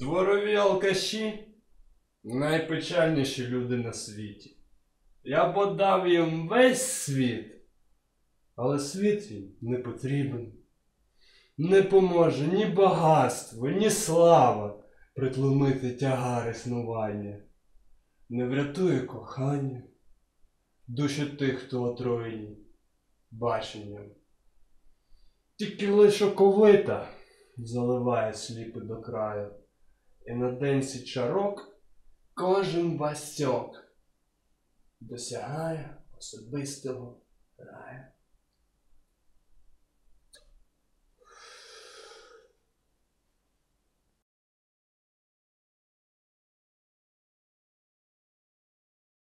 Дворові алкаші найпечальніші люди на світі. Я б отдав їм весь світ, але світ їм не потрібен. Не поможе ні багатство, ні слава притлумити тягар існування. Не врятує кохання, душі тих, хто отруєні баченням. Тільки лише оковита заливає сліпи до краю, і на день чарок кожен басьок досягає особистого раю.